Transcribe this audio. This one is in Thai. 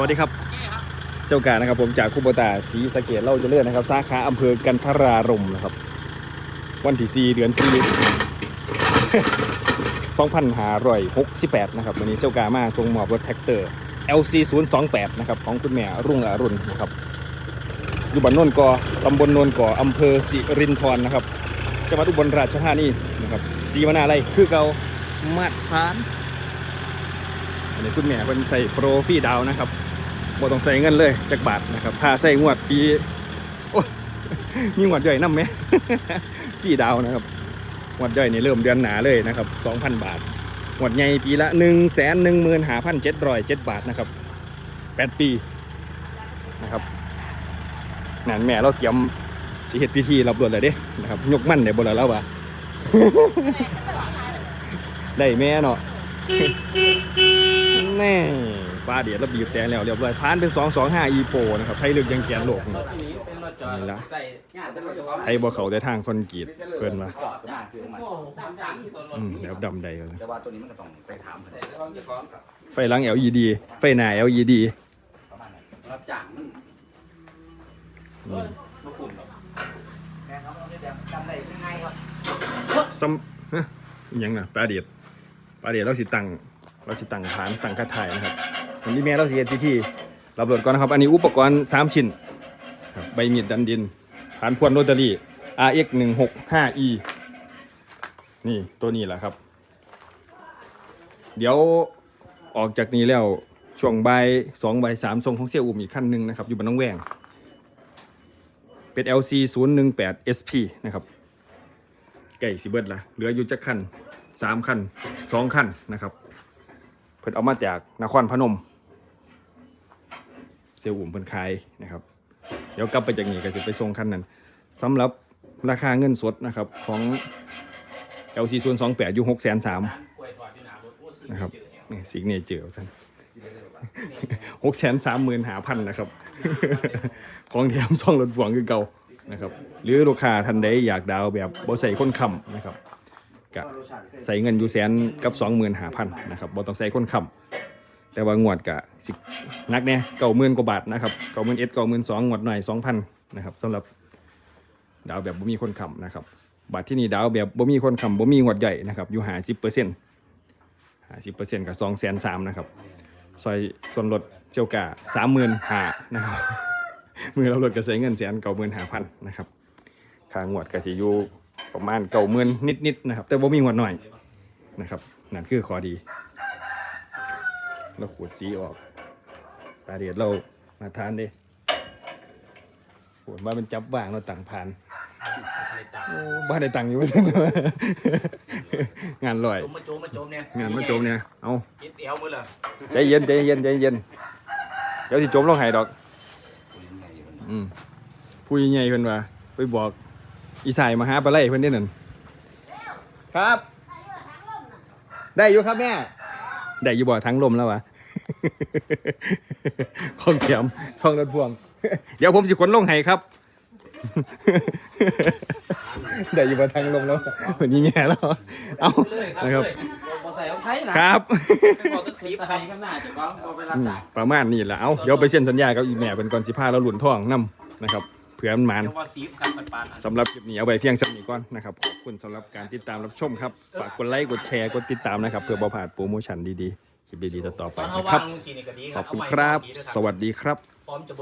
วัสดีครับเซลกานะครับ ผมจากคุโบตาศรีสะเกดเล่าจะเลื่อนนะครับสาขาอำเภอกันทรารมนะครับ วันที่4เดือน4 2568นหาร้อยหกสิบแปดนะครับ วันนี้เซลกามาส่งมอบรถแท็กเตอร์ LC 028นะครับของคุณแม่รุ่งอรุณนะครับอยู่บ้านนนกอตำบลนนกออำเภอสิรินธรนะครับจังหวัดอุบลราชธานีนะครับสีมนาอะไรคือเกามาดพาน อันนี้คุณแม่เป็นใส่โปรฟรีดาวนะครับบ่ต้องใส่เงินเลยจักบาทนะครับถ้าใส่งวดปีโอ้ยมีงวดย่อยนํไหมฟรีดาวนะครับงวดย่อยนี่เริ่มเดือนหนาเลยนะครับ2,000 บาทงวดใหญ่ปีละ1 1 5 7 0 7บาทนะครับ8ปีนะครับนั่นแม่เราเตรียมสิเฮ็ดพิธีรับรวดเลยเด้นะครับยกมั่นได้บ่ล่ะแล้ววะได้แม่เนาะ แม่ป้าเดียดระบีบแต่แล้วเรียบร้อยผ่านเป็น225 e โปนะครับไทยลึกยังแกนโลกรถอันนี้เป็นรถจอดนี่ละใส่งานจะรถจะพร้อมไทยบ่เขาได้ทางคอนกรีตเพิ่นว่าจอดมาคือมันโอ้โหสามสามที่ตัวรถอืมแล้วดำใดเลยแต่ว่าตัวนี้มันก็ต้องไปถามเพิ่นใส่รถจะพร้อมกับไฟหลัง LED ไฟหน้า LED ประมาณนั้นรับจ้างมันอืมมาคุมหรอกแม่ครับเราได้จำได้ง่ายๆครับซ้ำฮะอิหยังน่ะป้าเดียดป้าเดียดเราสิตั้ง เราสิตั้งฐานตั้งคาถ่ายนะครับวันนี้แม่เราสิเฮ็ดพิธีรับรถก่อนนะครับ อันนี้อุปกรณ์ 3 ชิ้นครับใบมีดดันดินฐานพวนโรตารี่ RX 165E นี่ตัวนี้แหละครับ เดี๋ยวออกจากนี้แล้วช่วงใบสองบ่ายสามส่งของเสี่ยอุ่มอีกขั้นหนึ่งนะครับ อยู่บนน้องแวงเป็น LC 0 1 8 SP นะครับไก่สิเบิร์ดละเหลืออยู่จักคันสามคันสองคันนะครับ พิ่นเอามาจากนครพนมเสี่ยอุ่มเพิ่นขายนะครับ เดี๋ยวกลับไปจากนี้ก็จะไปส่งคันนั้นสำหรับราคาเงินสดนะครับของ LC 0 2 8อยู่6 3 0 0 0นกล้วยทอดที่หนารถโอ้ซื้อนะครับเนี่ยนี่สิกเนเจอร์ท่านหกแสนสามหมื่นหาพันนะครับ ของแถมซ่องรถพ่วงคือเก่านะครับ หรือลูกค้าท่านใดอยากดาวแบบบ่ใส่คนคำนะครับ กะใส่เงินอยู่แสนกับสองหมื่นหาพันนะครับบ่ต้องใส่คนค้ำแต่ว่างวดกะสินักเนี่ยเก้าหมื่นกว่าบาทนะครับเก้าหมื่นเอ็ดเก้าหมื่นสองงวดหน่อยสองพันนะครับสำหรับดาวแบบบ่มีคนค้ำนะครับบัตรที่นี่ดาวแบบบ่มีคนค้ำบ่มีงวดใหญ่นะครับอยู่หาสิบเปอร์เซ็นต์หาสิบเปอร์เซ็นต์กับสองแสนสามนะครับซอยส่วนลดเจ้ากาสามหมื่นห้านะครับมือเราลดกระใช้เงินแสนเก้าหมื่นห้าพันนะครับค่างวดกะสิอยู่ ประมาณเก้าหมื่นนิดๆนะครับ แต่ว่ามีงวดหน่อยนะครับนั่นคือข้อดี เราขูดสีออกตาเดียดเรามาทานเด้ปวดว่ามันจับว่างเราต่างผ่านในตังโอ้บ้านได้ตังค์อยู่งานลอยโจมมาโจมมาโจมเนี่ยงานมาโจมเนี่ยเอาคิดเอวมือเลยใจเย็นใจเย็นใจเย็นเดี๋ยวสิโจมลงไห้ดอก อืมผู้ใหญ่เพิ่นว่าไปบอก อีสายมาหาปลาไหลเพิ่นได้นั่นครับ ได้อยู่ครับแม่ได้อยู่บ่ทั้งลมแล้ววะข้องแถมช่องรถพ่วง เดี๋ยวผมสิขนลงไห้ครับ ได้อยู่บ่ทั้งลมแล้ววันนี้แม่แล้วเอาเลยครับนะครับเลยบอใส่ต้องใช้นะครับเป็นบอตึกสีไปข้างหน้าจะพร้อมบอไปรับอืมจ้างประมาณนี้แหละเอาเดี๋ยวไปเซ็นสัญญากับอีแม่เป็นก่อนสิพาเราหลุนท่องนํนะครับ เผื่อมันมานเดี๋ยวว่าสีกันปันปันสำหรับคลิปนี้เอาไว้เพียงสำนี้ก่อนนะครับขอบคุณสำหรับการติดตามรับชมครับฝากกดไลค์กดแชร์กดติดตามนะครับ เพื่อบ่พลาดโปรโมชั่นดีๆคลิปดีๆต่อๆไปตอนเขานะควารับงมือสีนี่ก็ดีคขรัอบบคุณเอาไว้ครับดีด้วยสวัสดีครับ พร้อมจะ